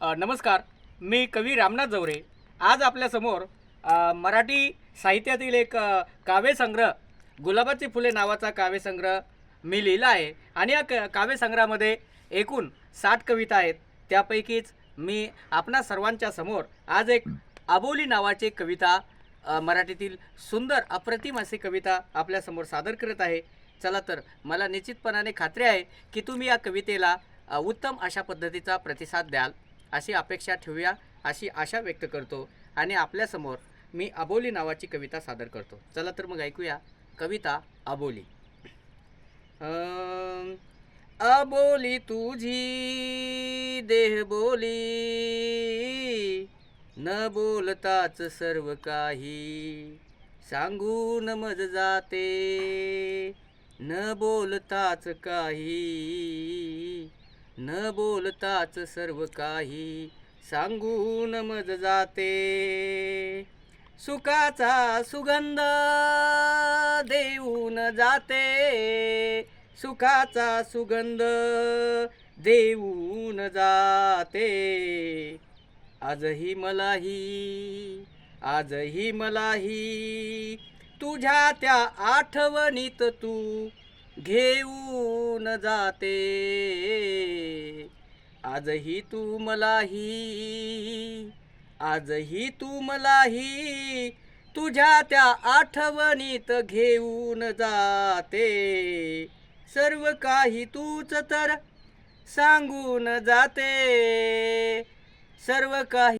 नमस्कार मी कवी रामनाथ जवरे. आज आपल्यासमोर मराठी साहित्यातील एक काव्यसंग्रह गुलाबाची फुले नावाचा काव्यसंग्रह मी लिहिला आहे. आणि या क काव्यसंग्रहामध्ये एकूण साठ कविता आहेत. त्यापैकीच मी आपणा सर्वांच्या समोर आज एक आबोली नावाची कविता मराठीतील सुंदर अप्रतिम अशी कविता आपल्यासमोर सादर करत आहे. चला तर मला निश्चितपणाने खात्री आहे की तुम्ही या कवितेला उत्तम अशा पद्धतीचा प्रतिसाद द्याल. अशी अपेक्षा ठेवूया अशी आशा व्यक्त करतो आणि आपल्यासमोर मी अबोली नावाची कविता सादर करतो. चला तर मग ऐकूया. कविता अबोली. अबोली तुझी देह बोली न बोलताच सर्व काही. सांगून मज जाते न बोलताच काही. न बोलताच सर्व काही सांगून मज जाते. सुखाचा सुगंध देऊन जाते. सुखाचा सुगंध देऊन जाते. आजही मलाही आजही मलाही तुझ्या त्या आठवणीत तू घेऊन जाते. आजही तू मलाही आजही तू मलाही तुझ्या त्या आठवणीत घेऊन जाते. सर्व काही तूच तर सांगून जाते. सर्व काही